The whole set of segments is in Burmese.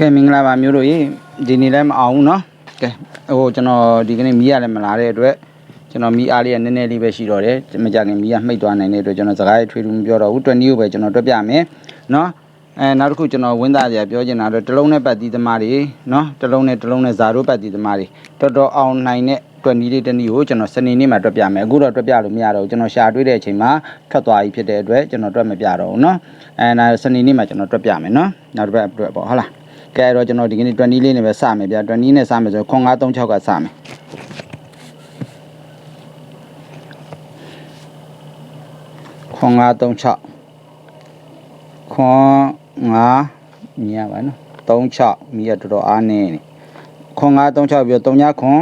ကဲမင်္ဂလာပါမျိုးတို့ရေဒီနေ့လည်းမအောင်ဘူးเนาะကဲဟိုကျွန်တော်ဒီကနေ့မီးရလည်းမလာတဲ့အတွက်ကျွန်တော်မီးအားလေးကနည်းနည်းလေးပဲရှိတော့တယ်မကြခင်မီးကမှိတ်သွားနိုင်တဲ့အတွက်ကျွန်တော်စကားရေးထွေးထူးမပြောတော့ဘူး20ကိုပဲကျွန်တော်တွက်ပြမယ်เนาะအဲနောက်တစ်ခုကျွန်တော်ဝင်းသားစရာပြောချင်တာတော့တစ်လုံးနဲ့ပတ်သီးသမားတွေเนาะတစ်လုံးနဲ့တစ်လုံးနဲ့ဇာတို့ပတ်သီးသမားတွေတော်တော်အောင်နိုင်တဲ့20လေးတစ်နည်းကိုကျွန်တော်စနေနေ့မှာတွက်ပြမယ်အခုတော့တွက်ပြလို့မရတော့ဘူးကျွန်တော်ရှာတွေးတဲ့အချိန်မှာထွက်သွားပြီဖြစ်တဲ့အတွက်ကျွန်တော်တွက်မပြတော့ဘူးเนาะအဲနာစနေနေ့မှာကျွန်တော်တွက်ပြမယ်เนาะနောက်တစ်ပတ်အတွက်ပေါ့ဟုတ်လား ကဲတော့ကျွန်တော်ဒီကနေ့20လေးနဲ့ပဲစမယ်ဗျာ20နဲ့စမယ်ဆိုခွန်936ကစမယ်ခွန်936ခွန်9မြင်ရပါနော်36မိရတော်တော်အားနေနေခွန်936ပြီးတော့3ညခွန်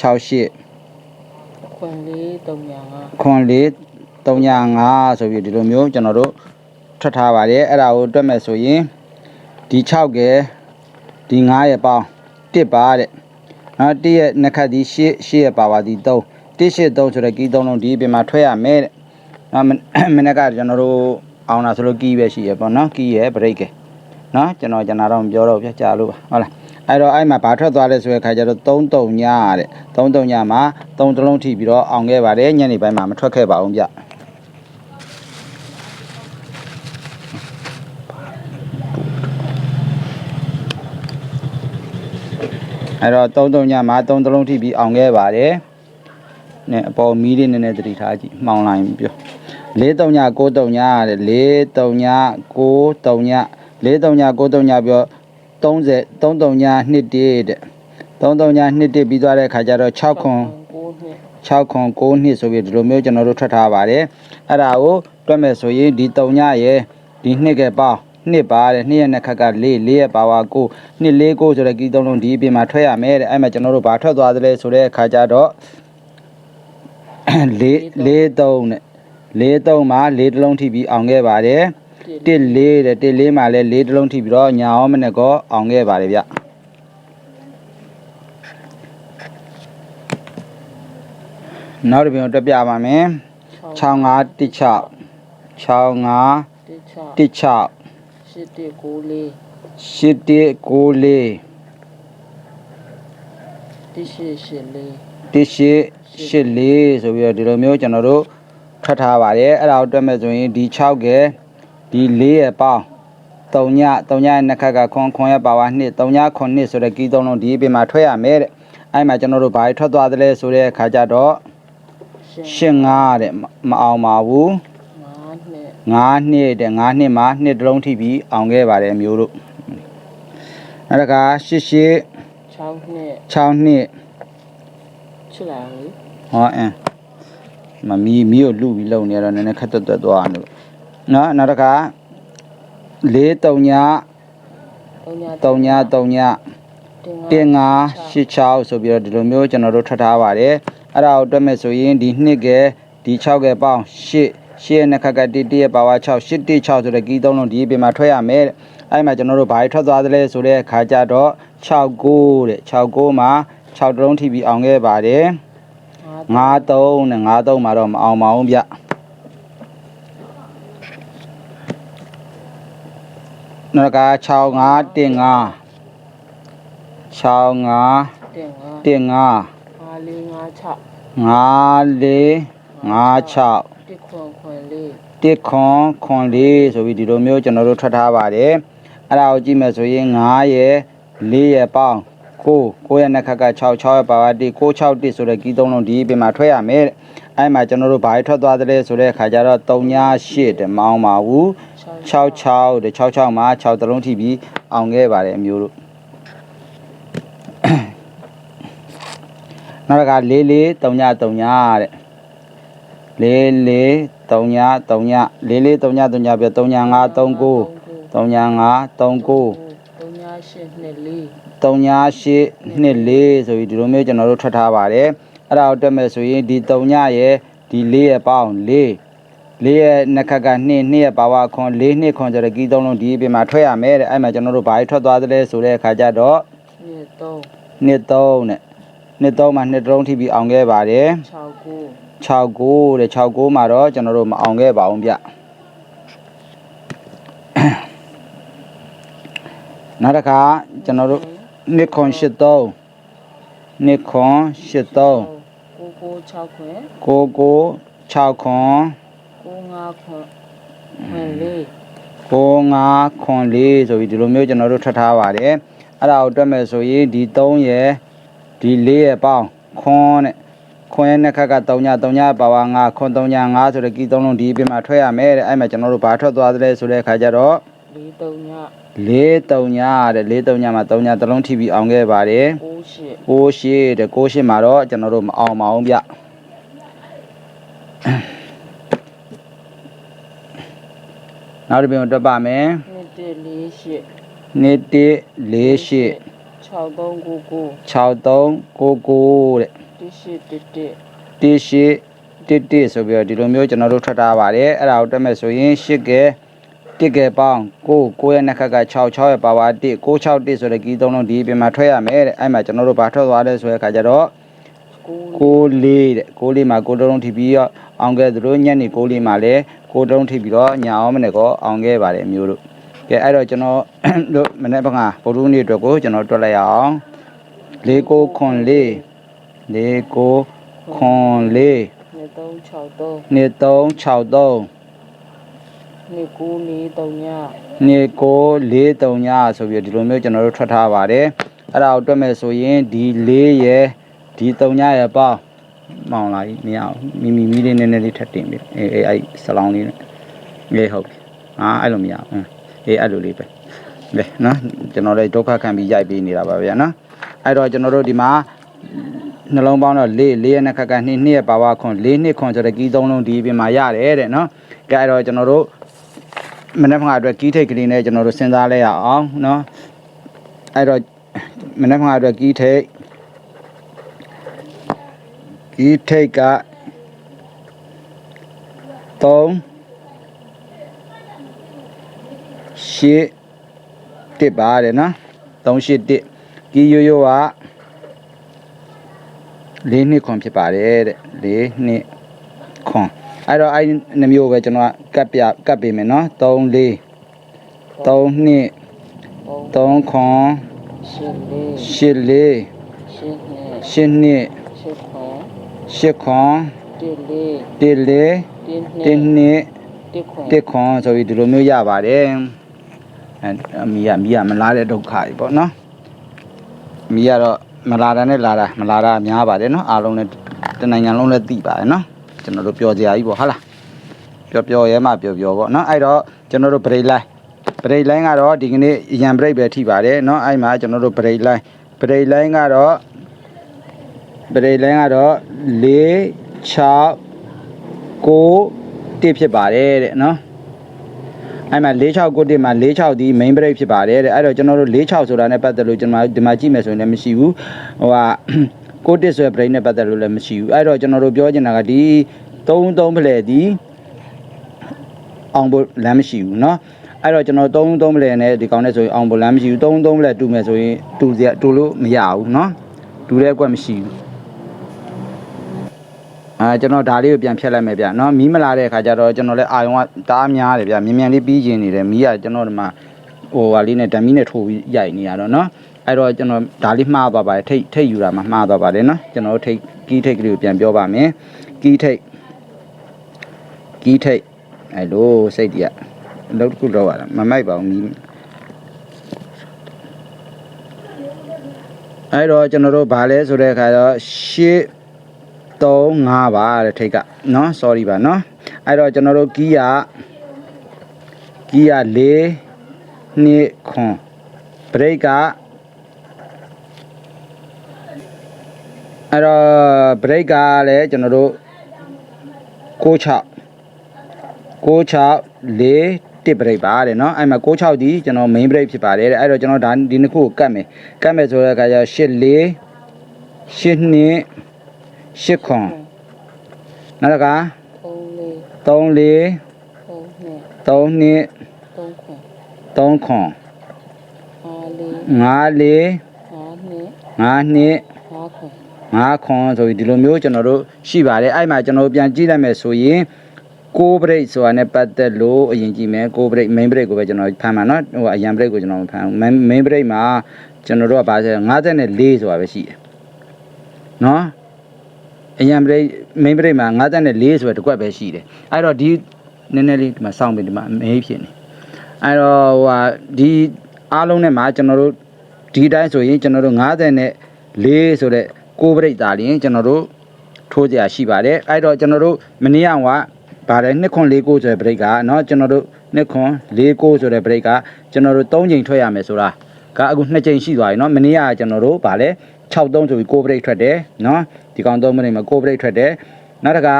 68 68ခွန်လေး305ခွန်4 305ဆိုပြီးဒီလိုမျိုးကျွန်တော်တို့ထွက်ထားပါတယ်အဲ့ဒါကိုတွက်မယ်ဆိုရင် ဒီ6ကဲဒီ9ရဲ့ပေါင်း1ပါတဲ့နော်1ရဲ့နှစ်ခတ်ဒီ8 8ရဲ့ပါပါဒီ3 1 8 3ဆိုတဲ့ကီး3လုံးဒီပြင်မှာထွက်ရမယ်တဲ့နော်မနေ့ကကျွန်တော်တို့အောင်တာဆိုလို့ကီးပဲရှိရပေါ့နော်ကီးရဲ့ break ကဲနော်ကျွန်တော်ကျွန်တော်တော့မပြောတော့ဘူးပြကြလို့ပါဟုတ်လားအဲ့တော့အဲ့မှာဘာထွက်သွားလဲဆိုတဲ့ခါကျတော့3တုံညတဲ့3တုံညမှာ3တလုံးထိပြီးတော့အောင်ခဲ့ပါတယ်ညနေပိုင်းမှာမထွက်ခဲ့ပါဘူးဗျ အဲ့တော့3 3ညမှာ3တလုံးထိပြီးအောင်ခဲ့ပါတယ်။နဲ့အပေါ်မီးလေးနည်းနည်းသတိထားကြည့်မှောင်လိုက်ပြော4 3ည9 3ညတဲ့4 3ည9 3ည4 3ည9 3ညပြော30 3 3ည2တဲ့3 3ည2တစ်ပြီးသွားတဲ့ခါကျတော့6ခွန်9နှစ်6ခွန်9နှစ်ဆိုပြီးဒီလိုမျိုးကျွန်တော်တို့ထွက်ထားပါတယ်အဲ့ဒါကိုတွက်မယ်ဆိုရင်ဒီ3ညရဲ့ဒီနှစ်ကပေါင်း နှစ်ပါတဲ့နှစ်ရဲ့နှစ်ခက်က4 4ရဲ့ပါဝါ9နှစ်4 9ဆိုတဲ့ကီးသုံးလုံးဒီအပြင်မှာထွက်ရမယ်တဲ့အဲ့မှာကျွန်တော်တို့ဘာထွက်သွားသလဲဆိုတဲ့အခါကျတော့4 4 3နဲ့4 3မှာ4တလုံးထိပြီးအောင်ခဲ့ပါတယ်1 4တဲ့1 4မှာလည်း4တလုံးထိပြီးတော့ညာအောင်မနဲ့ကောအောင်ခဲ့ပါတယ်ဗျနောက်တစ်ပြန်တွက်ပြပါမယ်65 16 65 16 16 8194 8194 1884 1884ဆိုပြီးတော့ဒီလိုမျိုးကျွန်တော်တို့ထွက်ထားပါတယ်အဲ့ဒါကိုတွက်မဲ့ဆိုရင်ဒီ6ကဲဒီ4ရဲ့ပေါင်း3ည3ညရဲ့နှစ်ခက်ကခွန်ခွန်ရဲ့ပါဝါ2 3ညခွန်2ဆိုတဲ့ကီးသုံးလုံးဒီအပြင်မှာထွက်ရမယ်တဲ့အဲ့မှာကျွန်တော်တို့ဘာထွက်သွားသလဲဆိုတဲ့အခါကျတော့ရှရှင်င်း5တဲ့မအောင်ပါဘူး 9နှစ်9နှစ်တဲ့9နှစ်မှာနှစ်တစ်လုံးထိပြီးအောင်ခဲ့ပါတယ်မျိုးတို့အဲ့ဒါက88 6နှစ်6နှစ်ချစ်လာလေဟောအင်းမမီမီကိုလူပြီးလုံနေရတော့နည်းနည်းခက်တက်တက်သွားတယ်နော်နောက်တစ်ခါ4 3ည3ည3ညတင်ငါ86ဆိုပြီးတော့ဒီလိုမျိုးကျွန်တော်တို့ထွက်ထားပါတယ်အဲ့ဒါကိုတွက်မဲ့ဆိုရင်ဒီနှစ်ကဲဒီ6ကဲပေါင်း8 8ရဲ့နှစ်ခက်က1 1ရဲ့ပါဝါ6 8 1 6ဆိုတဲ့ကီးသုံးလုံးဒီအပြင်မှာထွက်ရမယ်တဲ့အဲ့မှာကျွန်တော်တို့ဘာထွက်သွားသလဲဆိုတဲ့ခါကြတော့69တဲ့69မှာ6တုံးထိပြီးအောင်ခဲ့ပါတယ်53နဲ့53မှာတော့မအောင်ပါဘူးဗျနောက်က65တင်5 65တင်ငါတင်5 5456 54 56တစ်ခွန်ခွန်လေး 1ခွန်ခွန်4ဆိုပြီးဒီလိုမျိုးကျွန်တော်တို့ထွက်ထားပါတယ်အဲ့ဒါကိုကြည့်မယ်ဆိုရင်9ရယ်4ရယ်ပေါင်း9 9ရယ်နှစ်ခက်က6 6ရယ်ပါပါ1 9 6 1ဆိုတဲ့ကြီးသုံးလုံးဒီပြင်မှာထွက်ရမယ်အဲ့မှာကျွန်တော်တို့ဘာထွက်သွားသလဲဆိုတဲ့အခါကျတော့3ည8တမောင်းပါဘူး66တဲ့66မှာ6တလုံးထိပြီးအောင်ခဲ့ပါတယ်အမျိုးတို့နောက်တစ်ခါ44 3ည3ညတဲ့ 3824ဆိုပြီးဒီလိုမျိုးကျွန်တော်တို့ထွက်ထားပါတယ်အဲ့ဒါကိုတက်မယ်ဆိုရင်ဒီ3ညရဲ့ဒီ4ရဲ့ပေါင်း4 4ရဲ့နှစ်ခက်က2 2ရဲ့ပါဝါခွန်4 2ခွန်ဆိုတဲ့ကီးသုံးလုံးဒီအပြင်မှာထွက်ရမယ်တဲ့အဲ့မှာကျွန်တော်တို့ဘာကြီးထွက်သွားသလဲဆိုတဲ့အခါကျတော့2 3 2 3နဲ့2 3မှာ2 3ထိပြီးအောင်ခဲ့ပါတယ်6 9 69တဲ့69မှာတော့ကျွန်တော်တို့မအောင်ခဲ့ပါဘူးဗျနောက်တစ်ခါကျွန်တော်တို့နှစ်ခွန်83နှစ်ခွန်83ကိုကို6ခွင်ကိုကို6ခွန်ကို9ခွင်ခွင်လေးကို5ခွန်4ဆိုပြီးဒီလိုမျိုးကျွန်တော်တို့ထွက်ထားပါတယ်အဲ့ဒါကိုတွက်မယ်ဆိုရင်ဒီ3ရယ်ဒီ4ရယ်ပေါင်းခွန်တဲ့ ခွန်ရဲ့နှစ်ခက်က3ည3ညပါဝါ5ခွန်3ည5ဆိုတဲ့ကီ3လုံးဒီအပြင်မှာထွက်ရမယ်တဲ့အဲ့မှာကျွန်တော်တို့ဘာထွက်သွားသလဲဆိုတဲ့အခါကျတော့လေးတုံညလေးတုံညာတဲ့လေးတုံညာမှာတုံညာတစ်လုံးထိပြီးအောင်ခဲ့ပါတယ်6ရှစ်ကိုရှိတဲ့ကိုရှိမှာတော့ကျွန်တော်တို့မအောင်မအောင်ဗျနောက်တစ်ပြန်တွက်ပါမယ်နှစ်တစ်လေးရှစ်နှစ်တစ်လေးရှိ6399 6399တဲ့ တစ်ရှစ်တစ်တစ်တစ်ရှိတစ်တစ်ဆိုပြီးတော့ဒီလိုမျိုးကျွန်တော်တို့ထွက်ထားပါတယ်အဲ့ဒါကိုတွက်မယ်ဆိုရင်ရှစ်ကဲတစ်ကဲပေါင်းကိုကိုရဲ့နှစ်ခက်က6 6ရဲ့ပါဝါ1 6 6 1ဆိုတဲ့ကီးသုံးလုံးဒီအပြင်မှာထွက်ရမယ်တဲ့အဲ့မှာကျွန်တော်တို့ဘာထွက်သွားလဲဆိုတဲ့အခါကျတော့ကိုကိုလေးတဲ့ကိုလေးမှာကိုတုံးထိပြီးတော့အောင်ခဲ့သလိုညနေကိုလေးမှာလည်းကိုတုံးထိပြီးတော့ညာအောင်မနဲ့ကောအောင်ခဲ့ပါတယ်မျိုးတို့ကဲအဲ့တော့ကျွန်တော်တို့မနေ့ကဗုဒ္ဓနေ့အတွက်ကိုကျွန်တော်တွက်လိုက်ရအောင်လေးကိုခွ န်လေးလေးကိုခွန်လေး2363နှစ်363နှစ်ကိုလေးတုံညနှစ်ကိုလေး3ညဆိုပြီးဒီလိုမျိုးကျွန်တော်တို့ထွက်ထားပါတယ်အဲ့ဒါကိုတွက်မယ်ဆိုရင်ဒီလေးရယ်ဒီ3ညရယ်ပေါင်းမောင်လာကြီးမရအောင်မိမိမီးလေးနည်းနည်းလေးထပ်တင်ပြီအေးအေးအဲ့ဆလောင်းလေးနဲ့အေးဟုတ်ပြီအာအဲ့လိုမရအောင်ဟမ်အေးအဲ့လိုလေးပဲကဲနော်ကျွန်တော်လည်းဒုက္ခခံပြီးရိုက်ပေးနေတာပါဗျာနော်အဲ့တော့ကျွန်တော်တို့ဒီမှာ နှလုံးပေါင်းတော့၄၄ရက်နှစ်ခက်က2နှစ်ရက်ပါဝါခွန်၄နှစ်ခွန်ဆိုတဲ့ကီးသုံးလုံးဒီပြင်မှာရတယ်တဲ့နော်ကဲအဲ့တော့ကျွန်တော်တို့မနေ့မှအတွက်ကီးထိတ်ကလေးနဲ့ကျွန်တော်တို့စဉ်းစားလဲရအောင်နော်အဲ့တော့မနေ့မှအတွက်ကီးထိတ်ကီးထိတ်က3ရှစ်တစ်ပါတယ်နော်3ရှစ်တစ်ကီးရိုးရိုးက ၄နှစ်ခွန်ဖြစ်ပါတယ်တဲ့၄နှစ်ခွန်အဲ့တော့အဲ့နှမျိုးပဲကျွန်တော်ကကတ်ပြကတ်ပေးမယ်နော်3 4 3နှစ်3 3ခွန်ရှစ်လေး8 4ရှစ်နှစ်8နှစ်ရှစ်ခွန်8ခွန်တစ်လေး1တစ်4နှစ်1နှစ်တစ်ခွန်1ခွန်ဆိုပြီးဒီလိုမျိုးရပါတယ်အဲအမီကမီကမလားတဲ့ဒုက္ခကြီးပေါ့နော်မီကတော့ မလာတာနဲ့လာတာမလာတာများပါတယ်နော်အားလုံးလည်းတနိုင်ငံလုံးလည်းသိပါတယ်နော်ကျွန်တော်တို့ပျော်ကြရကြီးပေါ့ဟုတ်လားပျော်ပျော်ရဲမှပျော်ပျော်ပေါ့နော်အဲ့တော့ကျွန်တော်တို့ break line break line ကတော့ဒီကနေ့ရန် break ပဲထိပါတယ်နော်အဲ့မှာကျွန်တော်တို့ break line break line ကတော့ break line ကတော့၄6 9 1ဖြစ်ပါတယ်တဲ့နော် အဲ့မှာ46ကို1မှာ46ဒီ main break ဖြစ်ပါတယ်တဲ့အဲ့တော့ကျွန်တော်တို့46ဆိုတာနဲ့ပတ်သက်လို့ကျွန်တော်ဒီမှာကြည့်မယ်ဆိုရင်လည်းမရှိဘူးဟိုဟာကို1ဆိုတဲ့ break နဲ့ပတ်သက်လို့လည်းမရှိဘူးအဲ့တော့ကျွန်တော်တို့ပြောချင်တာကဒီ33ဖလဲဒီအောင်ဖို့လမ်းမရှိဘူးเนาะအဲ့တော့ကျွန်တော်33ဖလဲနဲ့ဒီကောင်နဲ့ဆိုရင်အောင်ဖို့လမ်းမရှိဘူး33ဖလဲတူမယ်ဆိုရင်တူစရာတူလို့မရဘူးเนาะတူတဲ့အကွက်မရှိဘူး အဲကျွန်တော်ဒါလေးကိုပြန်ဖြတ်လိုက်မယ်ဗျနော်မီးမလာတဲ့အခါကျတော့ကျွန်တော်လည်းအာယုံကတအားများတယ်ဗျမြင်မြန်လေးပြီးကျင်နေတယ်မီးကကျွန်တော်ဒီမှာဟိုဟာလေးနဲ့ဓာမီနဲ့ထိုးပြီးရိုက်နေရတော့နော်အဲ့တော့ကျွန်တော်ဒါလေးမှားသွားပါတယ်ထိတ်ထိတ်ယူတာမှမှားသွားပါတယ်နော်ကျွန်တော်ထိတ်ကီးထိတ်ကလေးကိုပြန်ပြောပါမယ်ကီးထိတ်ကီးထိတ်အဲ့လိုစိတ်တည်းကအလုပ်တစ်ခုလုပ်ရတာမမိုက်ပါဘူးမီးအဲ့တော့ကျွန်တော်တို့ဗာလဲဆိုတဲ့အခါတော့ရှေ့ 3 5ပါတဲ့ထိတ်ကเนาะ sorry ပါเนาะအဲ့တော့ကျွန်တော်တို့ကီးရကီးရ4နှစ်ခွန် break ကအဲ့တော့ break ကလည်းကျွန်တော်တို့66 66 4တစ် break ပါတဲ့เนาะအဲ့မှာ66ဒီကျွန်တော် main break ဖြစ်ပါတယ်တဲ့အဲ့တော့ကျွန်တော်ဒါဒီနှစ်ခုကိုကတ်မယ်ကတ်မယ်ဆိုတဲ့အခါကျ8 4 8နှစ် 8ခွန်နောက်တစ်ခါ 3လေး 3 4 3နှစ် 3နှစ် 3ခွန် 3ခွန် 5လေး 5 5နှစ် 5နှစ် 5ခွန် 5ခွန်ဆိုပြီးဒီလိုမျိုးကျွန်တော်တို့ရှိပါတယ်အဲ့မှာကျွန်တော်တို့ပြန်ကြည့်လိုက်မယ်ဆိုရင် ကိုဘရိတ်ဆိုတာနဲ့ပတ်သက်လို့အရင်ကြည့်မယ်ကိုဘရိတ် main break ကိုပဲကျွန်တော်ဖမ်းမှာเนาะဟိုအရန် break ကိုကျွန်တော်မဖမ်းဘူး main main break မှာကျွန်တော်တို့ကဘာလဲ54ဆိုတာပဲရှိတယ်เนาะ အရန် break main break မှာ54ဆိုတဲ့တစ်ကွက်ပဲရှိတယ်အဲ့တော့ဒီနည်းနည်းလေးဒီမှာစောင့်ပြီးဒီမှာအမေးဖြစ်နေအဲ့တော့ဟိုဟာဒီအားလုံးနဲ့မှာကျွန်တော်တို့ဒီတိုင်းဆိုရင်ကျွန်တော်တို့54ဆိုတဲ့ကိုဘရိတ်သားလျင်ကျွန်တော်တို့ ထိုးကြရှိပါတယ်အဲ့တော့ကျွန်တော်တို့မနေ့ကကဗါတယ်2ခွန်4ကိုဆိုတဲ့ break ကเนาะကျွန်တော်တို့2ခွန်4ကိုဆိုတဲ့ break ကကျွန်တော်တို့3ချိန်ထွက်ရမယ်ဆိုတာကအခု2ချိန်ရှိသွားပြီเนาะမနေ့ကကျွန်တော်တို့ဗါလဲ6 3ဆိုပြီးကို break ထွက်တယ်เนาะ ဒီကောင်3မိနစ်မှာကို break ထွက်တယ်နောက်တစ်ခါ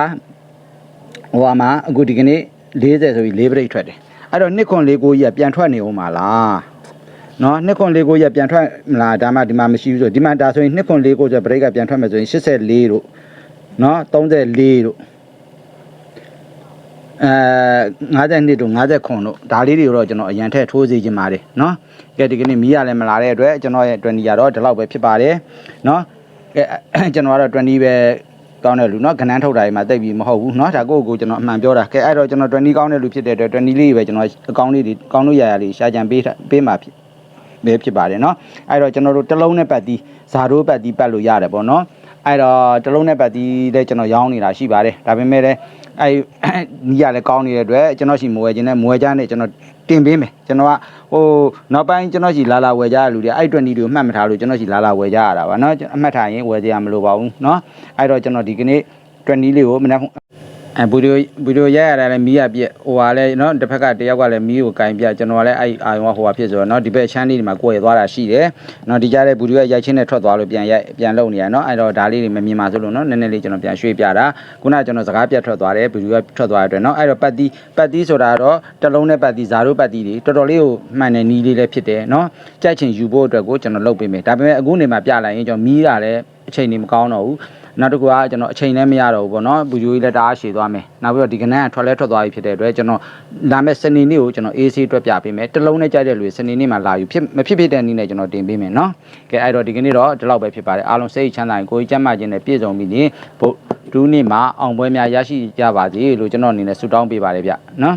ဟိုမှာအခုဒီကနေ့40ဆိုပြီး4 break ထွက်တယ်အဲ့တော့2ခွန်4ကိုကြီးကပြန်ထွက်နေဦးမှာလားနော်2ခွန်4ကိုကြီးကပြန်ထွက်မလားဒါမှဒီမှာမရှိဘူးဆိုဒီမှာဒါဆိုရင်2ခွန်4ကိုဆို break ကပြန်ထွက်မယ်ဆိုရင်84တို့နော်34တို့အဲ52တို့59တို့ဒါလေးတွေတော့ကျွန်တော်အရန်ထက်ထိုးစေချင်ပါတယ်နော်ကဲဒီကနေ့မီးရလည်းမလာတဲ့အတွက်ကျွန်တော်ရဲ့20ရတော့ဒီလောက်ပဲဖြစ်ပါတယ်နော် ကဲကျွန်တော်ကတော့20ပဲကောင်းတဲ့လူเนาะခဏန်းထုတ်တာတွေမှာတိတ်ပြီးမဟုတ်ဘူးเนาะဒါကိုယ့်ကိုယ်ကျွန်တော်အမှန်ပြောတာကဲအဲ့တော့ကျွန်တော်20ကောင်းတဲ့လူဖြစ်တဲ့အတွက်20လေးပဲကျွန်တော်အကောင်းလေးတွေကောင်းလို့ရရလေးရှာကြံပေးပေးမှာဖြစ်ပဲဖြစ်ပါတယ်เนาะအဲ့တော့ကျွန်တော်တို့တစ်လုံးနဲ့ပတ်ပြီးဇာတို့ပတ်ပြီးပတ်လို့ရတယ်ပေါ့เนาะ အဲ့တော့တစ်လုံးနဲ့ပတ်တီးတဲ့ကျွန်တော်ရောင်းနေတာရှိပါတယ်ဒါပေမဲ့လည်း အဲ့နီးရလည်းကောင်းနေတဲ့အတွက်ကျွန်တော်ရှိမဝယ်ခြင်းနဲ့မဝယ်ကြနဲ့ကျွန်တော်တင်ပေးမယ်ကျွန်တော်ကဟိုနောက်ပိုင်းကျွန်တော်ရှိလာလာဝယ်ကြရလူတွေအဲ့20တွေကိုမှတ်မထားလို့ကျွန်တော်ရှိလာလာဝယ်ကြရတာပါเนาะအမှတ်ထားရင်ဝယ်ကြရမလို့ပါဘူးเนาะအဲ့တော့ကျွန်တော်ဒီကနေ့20လေးကိုမနေ့ အဲဗီဒီယိုဗီဒီယိုရိုက်ရတာလည်းမီးရပြက်ဟိုဟာလည်းနော်တစ်ဖက်ကတယောက်ကလည်းမီးကိုကင်ပြကျွန်တော်လည်းအဲ့အာယုံကဟိုဟာဖြစ်ဆိုတော့နော်ဒီဘက်ရှမ်းလေးတွေမှာကိုယ်ရသွားတာရှိတယ်နော်ဒီကြားတဲ့ဗီဒီယိုရိုက်ချင်းနဲ့ထွက်သွားလို့ပြန်ရိုက်ပြန်လုပ်နေရနော်အဲ့တော့ဒါလေးတွေမမြင်ပါဆိုလို့နော်နည်းနည်းလေးကျွန်တော်ပြန်ရွှေ့ပြတာခုနကကျွန်တော်စကားပြတ်ထွက်သွားတယ်ဗီဒီယိုထွက်သွားတဲ့အတွက်နော်အဲ့တော့ပတ်တီးပတ်တီးဆိုတာတော့တလုံးနဲ့ပတ်တီးဇာတို့ပတ်တီးတွေတော်တော်လေးကိုမှန်တဲ့နီးလေးလည်းဖြစ်တယ်နော်ကြိုက်ချင်ယူဖို့အတွက်ကိုကျွန်တော်လုပ်ပေးမယ်ဒါပေမဲ့အခုနေမှာပြလိုက်ရင်ကျွန်တော်မီးတာလည်း အချိန်နေမကောင်းတော့ဘူးနောက်တစ်ခုကကျွန်တော်အချိန်လည်းမရတော့ဘူးပေါ့နော်ဘူဂျိုကြီးလည်းတအားရှည်သွားမယ်နောက်ပြီးတော့ဒီကနန်းကထွက်လဲထွက်သွားပြီဖြစ်တဲ့အတွက်ကျွန်တော်လာမဲ့စနေနေ့ကိုကျွန်တော် AC အတွက်ပြပေးမယ်တစ်လုံးနဲ့ကြိုက်တဲ့လူတွေစနေနေ့မှာလာယူဖြစ်မဖြစ်ဖြစ်တဲ့နည်းနဲ့ကျွန်တော်တင်ပေးမယ်နော်ကဲအဲ့တော့ဒီကနေ့တော့ဒီလောက်ပဲဖြစ်ပါတယ်အားလုံးစိတ်ချမ်းသာရင်ကိုယ်ကြီးကျမ်းမာခြင်းနဲ့ပြည့်စုံပြီးရင်ဘုဒ္ဓနေ့မှာအောင်ပွဲများရရှိကြပါစေလို့ကျွန်တော်အနေနဲ့ဆုတောင်းပေးပါတယ်ဗျနော်